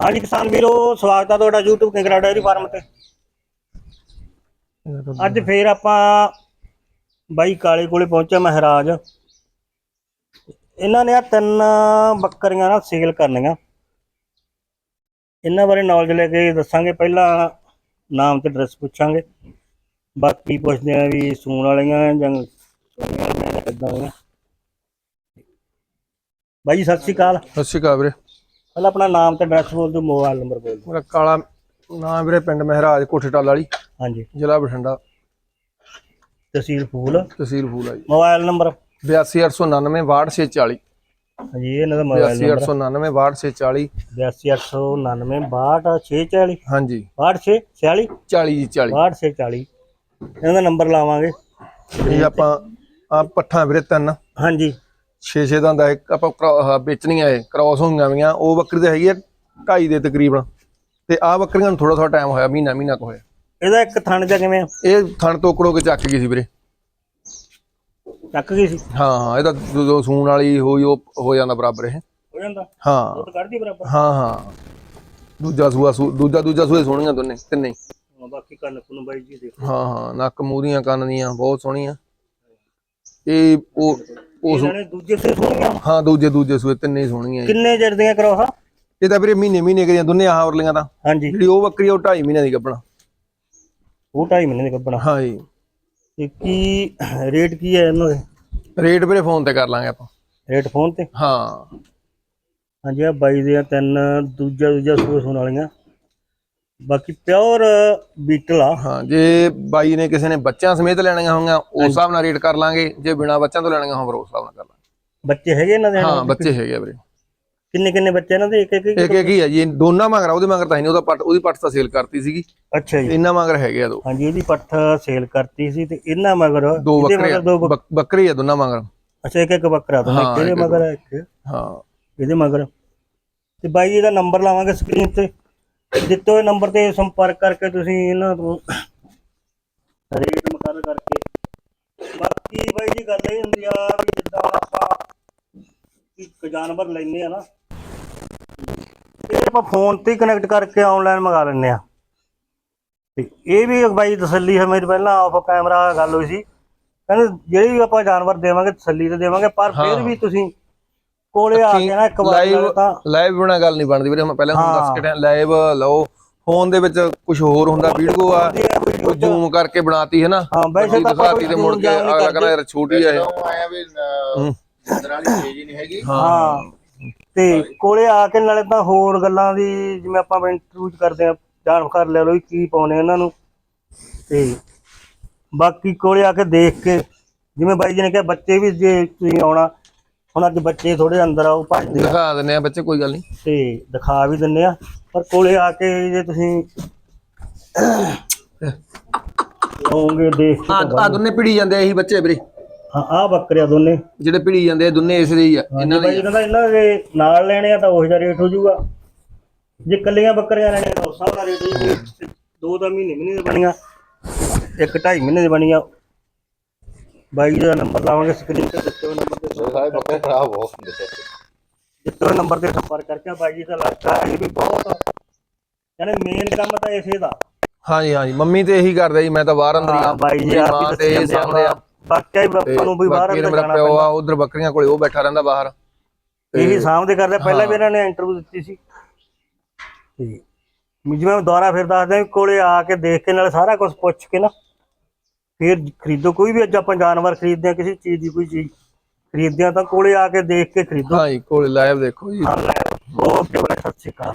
ਹਾਂਜੀ ਕਿਸਾਨ ਵੀਰੋ, ਸਵਾਗਤ ਆ ਤੁਹਾਡਾ YouTube ਕਿੰਗਰਾ ਡੈਰੀ ਫਾਰਮ ਤੇ। ਅੱਜ ਫੇਰ ਆਪਾਂ ਬਾਈ ਕਾਲੇ ਕੋਲੇ ਪਹੁੰਚਿਆ ਮਹਾਰਾਜ। ਇਹਨਾਂ ਨੇ ਆ ਤਿੰਨ ਬੱਕਰੀਆਂ ਨਾ ਸੇਲ ਕਰਨੀਆਂ। ਇਹਨਾਂ ਬਾਰੇ ਨੌਲੇਜ ਲੈ ਕੇ ਦੱਸਾਂਗੇ, ਪਹਿਲਾਂ ਨਾਮ ਤੇ ਐਡਰੈਸ ਪੁੱਛਾਂਗੇ। ਬਾਕੀ ਪੁੱਛਦੇ ਆ ਵੀ ਸੂਣ ਵਾਲੀਆਂ ਜਾਂ ਸੂਣ ਵਾਲੀਆਂ ਬਾਈ, ਸਤਿ ਸ਼੍ਰੀ ਅਕਾਲ। ਸਤਿ ਸ਼੍ਰੀ ਅਕਾਲ ਵੀਰੇ। ਪਹਿਲਾਂ ਆਪਣਾ ਨਾਮ ਤੇ ਐਡਰੈਸ ਬੋਲ ਦਿਓ ਮੋਬਾਈਲ ਨੰਬਰ ਬੋਲ ਦਿਓ। ਮੇਰਾ ਕਾਲਾ ਨਾਮ ਵੀਰੇ ਪਿੰਡ ਮਹਿਰਾਜ ਕੋਠੇ ਟਾਲ ਵਾਲੀ। ਹਾਂਜੀ। ਜ਼ਿਲ੍ਹਾ ਬਠਿੰਡਾ। ਤਹਿਸੀਲ ਫੂਲ। ਤਹਿਸੀਲ ਫੂਲਾ ਜੀ। ਮੋਬਾਈਲ ਨੰਬਰ 82899 640 ਹਾਂਜੀ ਇਹ ਇਹਨਾਂ ਦਾ ਮੋਬਾਈਲ ਨੰਬਰ 82899 640 82899 62 ਹਾਂਜੀ। 62 46 40 ਜੀ 40 62 40 ਇਹਨਾਂ ਦਾ ਨੰਬਰ ਲਾਵਾਂਗੇ। ਇਹ ਆਪਾਂ ਆ ਪੱਠਾਂ ਵੀਰੇ ਤਿੰਨ। ਹਾਂਜੀ। 6-6 ਦਾ ਹੁੰਦਾ ਇੱਕ ਆਪਾਂ ਆਹ ਵੇਚਣੀਆਂ ਇਹ ਕ੍ਰਾਸ ਹੋਈਆਂ ਵੀਆਂ ਉਹ ਬੱਕਰੀ ਤੇ ਹੈਗੀ ਹੈ 2.5 ਦੇ ਤਕਰੀਬਨ। ਤੇ ਆ ਬੱਕਰੀਆਂ ਨੂੰ ਥੋੜਾ ਥੋੜਾ ਟਾਈਮ ਹੋਇਆ ਮਹੀਨਾ ਮਹੀਨਾ ਕੁ ਹੋਇਆ। ਇਹਦਾ ਇੱਕ ਥਣ ਜਾਂ ਕਿਵੇਂ? ਆ? ਇਹ ਥਣ ਤੋਕੜੋ ਕੇ ਚੱਕ ਗਈ ਸੀ ਵੀਰੇ। ਚੱਕ ਗਈ ਸੀ? ਹਾਂ ਹਾਂ ਇਹਦਾ ਜਦੋਂ ਸੂਣ ਵਾਲੀ ਹੋਈ ਉਹ ਹੋ ਜਾਂਦਾ ਬਰਾਬਰ ਇਹ। ਹੋ ਜਾਂਦਾ? ਹਾਂ। ਉਹ ਤਾਂ ਕੱਢਦੀ ਬਰਾਬਰ। ਹਾਂ ਹਾਂ। ਦੂਜਾ ਸੂਆ ਸੂ- ਦੂਜਾ ਦੂਜਾ ਸੂਏ ਸੋਹਣੀਆਂ ਦੋਨੇ ਤਿੰਨੇ। ਹੀ। ਹਾਂ, ਬਾਕੀ ਕੰਨ ਕੁਨ ਬਾਈ ਜੀ ਦੇਖੋ। ਹਾਂ ਹਾਂ ਨੱਕ ਮੂਰੀਆਂ ਕੰਨ ਦੀਆਂ ਬਹੁਤ ਸੋਹਣੀਆਂ। ਇਹ ਉਹ ਉਸ ਇਹਨਾਂ ਨੇ ਦੂਜੇ ਸੇ ਸੋਣੀਆਂ ਹਾਂ ਦੂਜੇ ਦੂਜੇ ਸੂਏ ਤਿੰਨੇ ਹੀ ਸੋਹਣੀਆਂ ਜੀ। ਕਿੰਨੇ ਚਿਰ ਦੀਆਂ ਕਰੋ ਹਾਂ ਇਹ ਤਾਂ ਵੀਰੇ ਮਹੀਨੇ ਮਹੀਨੇ ਕਰੀਆਂ ਦੋਨੇ ਆਹ ਔਰਲੀਆਂ ਤਾਂ। ਹਾਂਜੀ। ਜਿਹੜੀ ਉਹ ਬੱਕਰੀ ਆ, ਉਹ 2.5 ਮਹੀਨਿਆਂ ਦੀ ਗੱਭਣਾ ਉਹ ਢਾਈ ਮਹੀਨੇ ਦੇ ਕੱਪੜਾ ਹਾਂ ਜੀ। ਤੇ ਕੀ ਰੇਟ ਕੀ ਹੈ ਇਹਨਾਂ ਦੇ? ਰੇਟ ਵੀਰੇ ਫੋਨ ਤੇ ਕਰ ਲਾਂਗੇ ਆਪਾਂ। ਰੇਟ ਫੋਨ ਤੇ? ਹਾਂ। ਹਾਂਜੀ ਆ ਬਾਈ ਦੀਆਂ ਤਿੰਨ ਦੂਜਾ ਦੂਜਾ ਸੂਏ ਸੁਣ ਵਾਲੀਆਂ। ਬਾਕੀ ਪਿਓਰ ਬੀਟਲ ਆ। ਹਾਂ ਜੇ ਬਾਈ ਨੇ ਕਿਸੇ ਨੇ ਬੱਚਿਆਂ ਸਮੇਤ ਲੈਣੀਆਂ ਹੋਣਗੀਆਂ ਉਸ ਹਿਸਾਬ ਨਾਲ ਰੇਟ ਕਰ ਲਾਂਗੇ। ਜੇ ਬਿਨਾ ਬੱਚਿਆਂ ਤੋਂ ਲੈਣੀਆਂ ਹੋਣ ਫਿਰ ਉਸ ਹਿਸਾਬ ਨਾਲ ਕਰ ਲਾਂਗੇ। ਬੱਚੇ ਹੈਗੇ ਇਹਨਾਂ ਦੇ ਹਾਂ ਬੱਚੇ ਹੈਗੇ ਵੀਰੇ। ਕਿੰਨੇ ਕਿੰਨੇ ਬੱਚੇ ਇਹਨਾਂ ਦੇ? ਇੱਕ ਇੱਕ ਇੱਕ? ਇੱਕ ਇੱਕ ਹੀ ਹੈ ਜੀ। ਦੋਨਾਂ ਮਗਰ ਉਹਦੇ ਮਗਰ ਤਾਂ ਹੈ ਨਹੀਂ। ਉਹਦਾ ਪੱਟ ਉਹਦੀ ਪੱਟ ਤਾਂ ਸੇਲ ਕਰਤੀ ਸੀਗੀ। ਅੱਛਾ ਜੀ। ਇਹਨਾਂ ਮਗਰ ਹੈਗੇ ਆ ਦੋ। ਹਾਂਜੀ ਇਹਦੀ ਪੱਠ ਸੇਲ ਕਰਤੀ ਸੀ ਤੇ ਇਹਨਾਂ ਮਗਰ ਦੋ ਇਹਦੇ ਬੱਕਰੇ ਬੱਕਰੀ ਆ ਦੋਨਾਂ ਮਗਰ। ਅੱਛਾ ਇੱਕ ਇੱਕ ਬੱਕਰਾ ਤੋਂ ਹਾਂ, ਇਹਦੇ ਇੱਕ- ਮਗਰ ਇੱਕ? ਹਾਂ। ਇਹਦੇ ਮਗਰ। ਤੇ ਬਾਈ ਜੀ ਦਾ ਨੰਬਰ ਲਾਵਾਂਗੇ ਸਕਰੀਨ ਤੇ। ਦਿੱਤੇ ਹੋਏ ਨੰਬਰ ਤੇ ਸੰਪਰਕ ਕਰਕੇ ਤੁਸੀਂ ਇਹਨਾਂ ਤੋਂ ਰੇਟ ਮੁਕਰ ਕਰਕੇ। ਬਾਕੀ ਬਾਈ ਜੀ ਗੱਲ ਇਹ ਹੁੰਦੀ ਆ ਵੀ ਜਿੱਦਾਂ ਆਪਾਂ ਇੱਕ ਜਾਨਵਰ ਲੈਨੇ ਆ ਨਾ ਇਹ ਆਪਾਂ ਫੋਨ ਤੇ ਕਨੈਕਟ ਕਰਕੇ ਆਨਲਾਈਨ ਮੰਗਾ ਲੈਂਦੇ ਆ। ਤੇ ਇਹ ਵੀ ਬਾਈ ਤਸੱਲੀ ਹੈ ਮੇਰੀ ਪਹਿਲਾਂ ਆਫ ਕੈਮਰਾ ਗੱਲ ਹੋਈ ਸੀ। ਕਹਿੰਦੇ ਜਿਹੜੀ ਆਪਾਂ ਜਾਨਵਰ ਦੇਵਾਂਗੇ ਤਸੱਲੀ ਤੇ ਦੇਵਾਂਗੇ ਪਰ ਫਿਰ। ਵੀ ਤੁਸੀਂ ਕੋਲੇ ਆ ਕੇ ਨਾ ਇੱਕ ਵਾਰ ਲਾਈਵ ਨਾਲੇ ਤਾਂ ਲਾਈਵ ਬਿਨਾ ਗੱਲ ਨਹੀਂ ਬਣਦੀ ਵੀਰੇ ਮੈਂ ਪਹਿਲਾਂ ਤੁਹਾਨੂੰ ਦੱਸ ਕੇ ਟਾਂ ਲਾਈਵ ਲਓ। ਫੋਨ ਦੇ ਵਿੱਚ ਕੁਝ ਹੋਰ ਹੁੰਦਾ ਵੀਡੀਓ ਆ। ਉਹ ਜ਼ੂਮ ਕਰਕੇ ਬਣਾਤੀ ਹੈ ਨਾ? ਹਾਂ ਵੈਸੇ ਤਾਂ ਦਿਖਾਤੀ ਤੇ ਮੁੜ ਕੇ ਅਗਲਾ ਕਹਿੰਦਾ ਯਾਰ ਛੋਟੀ ਆ ਇਹ। ਆਇਆ ਵੀ ਅੰਦਰ ਵਾਲੀ ਹੀ ਨਹੀਂ ਹੈਗੀ। ਹਾਂ। ਤੇ ਕੋਲੇ ਆ ਕੇ ਨਾਲੇ ਤਾਂ ਹੋਰ ਗੱਲਾਂ ਦੀ ਜਿਵੇਂ ਆਪਾਂ ਇੰਟਰਵਿਊ ਕਰਦੇ ਆ ਜਾਣਕਾਰ ਲੈ ਲਓ ਵੀ ਕੀ ਪਾਉਣੇ ਇਹਨਾਂ ਨੂੰ। ਤੇ ਬਾਕੀ ਕੋਲੇ ਆ ਕੇ ਦੇਖ ਕੇ ਜਿਵੇਂ ਬਾਈ ਜੀ ਨੇ ਕਿਹਾ ਬੱਚੇ ਵੀ ਜੇ ਤੁਸੀਂ ਆਉਣਾ ਹੁਣ ਅੱਜ ਬੱਚੇ ਥੋੜੇ ਅੰਦਰ ਆਓ ਭੱਜਦੇ ਆ। ਦਿਖਾ ਦਿੰਨੇ ਆ ਬੱਚੇ ਕੋਈ ਗੱਲ ਨਹੀਂ। ਤੇ ਦਿਖਾ ਵੀ ਦਿੰਨੇ ਆ। ਪਰ ਕੋਲੇ ਆ ਕੇ ਜੇ ਤੁਸੀਂ ਆਉਂਗੇ ਦੇਖ ਕੇ ਆ ਆ ਦੋਨੇ ਪਿੜੀ ਜਾਂਦੇ ਆ ਇਹੀ ਬੱਚੇ ਵੀਰੇ। ਹਾਂ ਆ ਬੱਕਰਿਆ ਦੋਨੇ। ਜਿਹੜੇ ਪਿੜੀ ਜਾਂਦੇ ਆ ਦੋਨੇ ਇਸੇ ਦੇ ਹੀ ਆ ਇਹਨਾਂ ਦੇ ਕਹਿੰਦਾ ਇਹਨਾਂ ਦੇ ਨਾਲ ਲੈਣੇ ਆ ਤਾਂ ਉਹੀ ਦਾ ਰੇਟ ਹੋ ਜਾਊਗਾ। ਜੇ ਕੱਲੀਆਂ ਬੱਕਰੀਆਂ ਲੈਣੀਆਂ ਤਾਂ ਉਸ ਦਾ ਰੇਟ ਹੋ ਜਾਊਗਾ। ਦੋ ਤਾਂ ਮਹੀਨੇ ਮਹੀਨੇ ਦੇ ਬਣੀਆਂ ਇੱਕ ਢਾਈ ਮਹੀਨੇ ਦੇ ਬਣੀਆਂ। ਬਾਈ ਦਾ ਨੰਬਰ ਲਾਵਾਂਗੇ ਸਕਰੀਨ ਤੇ ਦਿੱਤੇ ਹੋਏ ਨੰਬਰ ਤੇ। ਸਾਰੇ ਬੱਕਰੇ ਖਰਾਬ ਬਹੁਤ ਹੁੰਦੇ ਸੀ ਦਿੱਤੇ ਹੋਏ ਨੰਬਰ ਤੇ ਸੰਪਰਕ ਕਰਕੇ ਬਾਈ ਜੀ ਦਾ ਲੱਗਦਾ ਇਹ ਵੀ ਬਹੁਤ ਯਾਨੀ ਮੇਨ ਕੰਮ ਤਾਂ ਇਸੇ ਦਾ। ਹਾਂਜੀ ਹਾਂਜੀ। ਮੰਮੀ ਤੇ ਇਹੀ ਕਰਦਾ ਜੀ ਮੈਂ ਤਾਂ ਬਾਹਰ ਅੰਦਰ ਹੀ ਹਾਂ ਆ। ਬਾਈ ਜੀ ਆਪ ਹੀ ਤੇ ਇਹ ਦੱਸੀ ਸਾਹਮਣੇ ਆ। ਬਾਕੀ ਆਪਾਂ ਨੂੰ ਵੀ ਬਾਹਰ ਅੰਦਰ ਜਾਣਾ ਪਿਓ ਆ ਉਧਰ ਬੱਕਰੀਆਂ ਕੋਲੇ ਉਹ ਬੈਠਾ ਰਹਿੰਦਾ ਬਾਹਰ। ਇਹੀ ਸਾਹਮਣੇ ਕਰਦੇ ਪਹਿਲਾਂ ਵੀ ਇਹਨਾਂ ਨੇ ਇੰਟਰਵਿਊ ਦਿੱਤੀ ਸੀ। ਤੇ ਜਿਵੇਂ ਮੈਂ ਦੁਬਾਰਾ ਫਿਰ ਦੱਸਦਾ ਕੋਲੇ ਆ ਕੇ ਦੇਖ ਕੇ ਨਾਲ ਸਾਰਾ ਕੁਝ ਪੁੱਛ ਕੇ ਨਾ। ਫਿਰ ਖਰੀਦੋ ਕੋਈ ਵੀ ਅੱਜ ਆਪਾਂ ਜਾਨਵਰ ਖਰੀਦਦੇ ਆ ਕਿਸੇ ਚੀਜ਼ ਦੀ ਕੋਈ ਚੀਜ਼ ਖਰੀਦਦੇ ਆ ਤਾਂ ਕੋਲੇ ਆ ਕੇ ਦੇਖ ਕੇ ਖਰੀਦੋ। ਹਾਂਜੀ ਕੋਲੇ ਲਾਈਵ ਦੇਖੋ ਜੀ। ਓਕੇ ਬੜਾ ਸਤਿ ਸ਼੍ਰੀ ਅਕਾਲ।